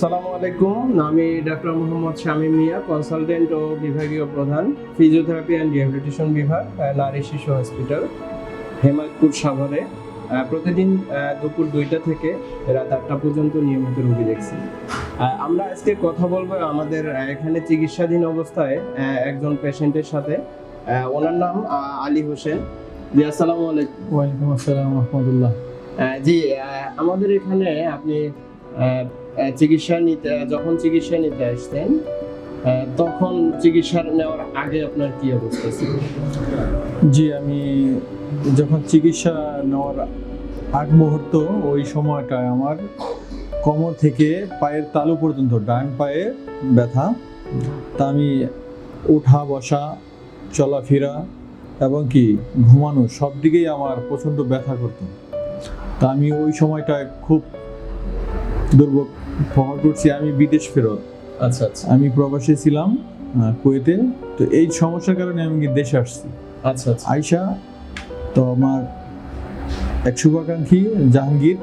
আসসালামু আলাইকুম। আমি ডাক্তার মোহাম্মদ শামীম মিয়া কনসালটেন্ট ও বিভাগীয় প্রধান ফিজিওথেরাপি অ্যান্ড রিহ্যাবিলিটেশন বিভাগ নারী শিশু হসপিটাল হেমায়তপুর সাভারে। প্রতিদিন দুপুর দুইটা থেকে রাত আটটা পর্যন্ত নিয়মিত রোগী দেখছি। আমরা আজকে কথা বলব আমাদের এখানে চিকিৎসাধীন অবস্থায় একজন পেশেন্টের সাথে। ওনার নাম আলী হোসেন। জি আসসালামু আলাইকুম। ওয়ালাইকুম আসসালাম রহমতুল্লাহ। জি আমাদের এখানে আপনি চিকিৎসা নিতে, যখন চিকিৎসা নিতে আসতেন তখন চিকিৎসা নেওয়ার আগে আপনার কি অবস্থা ছিল? জি, আমি যখন চিকিৎসা নেওয়ার আগ মুহূর্ত, ওই সময়টায় আমার কোমর থেকে পায়ের তালু পর্যন্ত, ডান পায়ে ব্যথা। তা আমি ওঠা বসা, চলাফেরা এবং কি ঘুমানো সব দিকেই আমার প্রচণ্ড ব্যথা করতো। তা আমি ওই সময়টায় খুব দুর্ভোগ প্রভাব করছি আমি বিদেশ ফেরত। আচ্ছা আচ্ছা। আমি প্রবাসী ছিলাম কুয়েতে। তো এই সমস্যার কারণে আমি দেশে আসছি। আচ্ছা আচ্ছা। আয়শা তো আমার এক শুভাকাঙ্ক্ষী জাহাঙ্গীর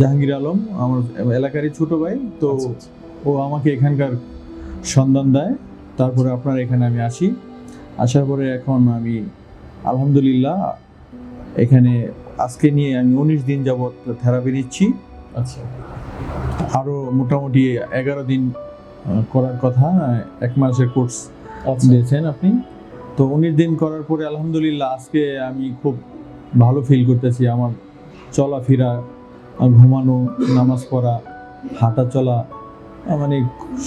জাহাঙ্গীর আলম আমার এলাকারই ছোট ভাই। তো আচ্ছা, আচ্ছা। ও আমাকে এখানকার সন্ধান দেয়। তারপরে আপনার এখানে আমি আসি। আসার পরে এখন আমি আলহামদুলিল্লাহ এখানে আজকে নিয়ে আমি উনিশ দিন যাবৎ থেরাপি নিচ্ছি। আচ্ছা। আরও মোটামুটি এগারো দিন করার কথা এক মাসের কোর্স আচ্ছা। দিয়েছেন আপনি। তো উনিশ দিন করার পরে আলহামদুলিল্লাহ আজকে আমি খুব ভালো ফিল করতেছি। আমার চলাফেরা ঘুমানো নামাজ পড়া হাঁটা চলা মানে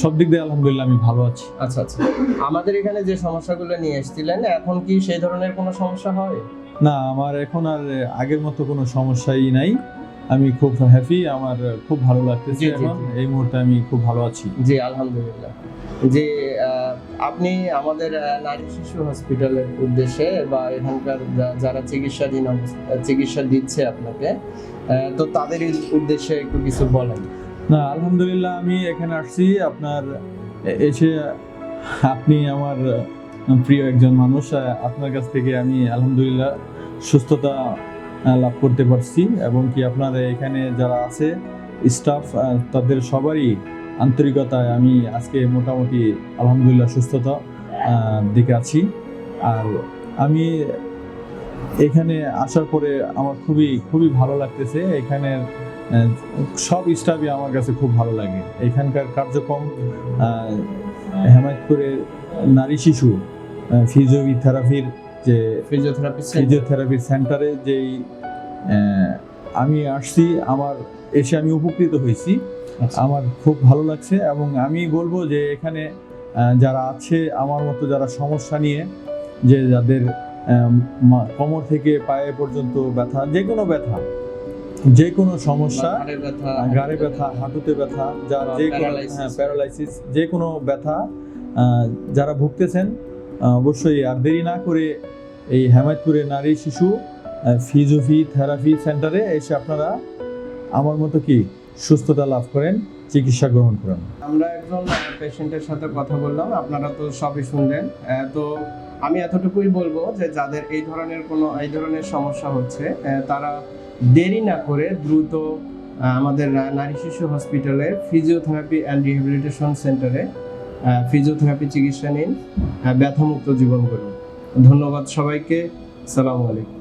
সব দিক দিয়ে আলহামদুলিল্লাহ আমি ভালো আছি। আচ্ছা আচ্ছা। আমাদের এখানে যে সমস্যাগুলো নিয়ে এসেছিলেন এখন কি সেই ধরনের কোনো সমস্যা হয়? না আমার এখন আর আগের মতো কোনো সমস্যাই নাই। আমি খুব হ্যাপি আমার খুব ভালো লাগতেছে এখন এই মুহূর্তে আমি খুব ভালো আছি। জি আলহামদুলিল্লাহ। যে আপনি আমাদের নারী শিশু হসপিটালের উদ্দেশ্যে বা এখানকার যারা চিকিৎসাধীন চিকিৎসা দিচ্ছে আপনাকে তো তাদের উদ্দেশ্যে একটু কিছু বলেন। না আলহামদুলিল্লাহ আমি এখানে আসছি। আপনার এসে আপনি আমার প্রিয় একজন মানুষ আপনার কাছ থেকে আমি আলহামদুলিল্লাহ সুস্থতা লাভ করতে পারছি এবং কি আপনার এখানে যারা আছে স্টাফ তাদের সবারই আন্তরিকতায় আমি আজকে মোটামুটি আলহামদুলিল্লাহ সুস্থতা দিকে আছি। আর আমি এখানে আসার পরে আমার খুবই খুবই ভালো লাগতেছে। এখানের সব স্টাফই আমার কাছে খুব ভালো লাগে। এখানকার কার্যক্রম হেমায়তপুরের নারী শিশু ফিজিওথেরাপির যে ফিজিওথেরাপি ফিজিওথেরাপির সেন্টারে যেই আমি আসছি আমার এসে আমি উপকৃত হয়েছি। আমার খুব ভালো লাগছে এবং আমি বলব যে এখানে যারা আছে আমার মতো যারা সমস্যা নিয়ে যে যাদের কোমর থেকে পায়ে পর্যন্ত ব্যথা যে কোনো ব্যথা যে কোনো সমস্যা গাড়ে ব্যথা হাঁটুতে ব্যথা যার যে কোনো প্যারালাইসিস যে কোনো ব্যথা যারা ভুগতেছেন অবশ্যই আর দেরি না করে এই হেমায়তপুরের নারী শিশু ফিজিওফি থেরাপি সেন্টারে এসে আপনারা আমার মতো কি সুস্থতা লাভ করেন, চিকিৎসা গ্রহণ করেন। আমরা একজন পেশেন্টের সাথে কথা বললাম, আপনারা তো সবই শুনলেন। তো আমি এতটুকুই বলব যে যাদের এই ধরনের কোনো, এই ধরনের সমস্যা হচ্ছে তারা দেরি না করে দ্রুত আমাদের নারী শিশু হসপিটালের ফিজিওথেরাপি অ্যান্ড রিহ্যাবিলিটেশন সেন্টারে ফিজিওথেরাপি চিকিৎসা নিন ব্যথামুক্ত জীবন করুন। ধন্যবাদ সবাইকে। সালামু আলাইকুম।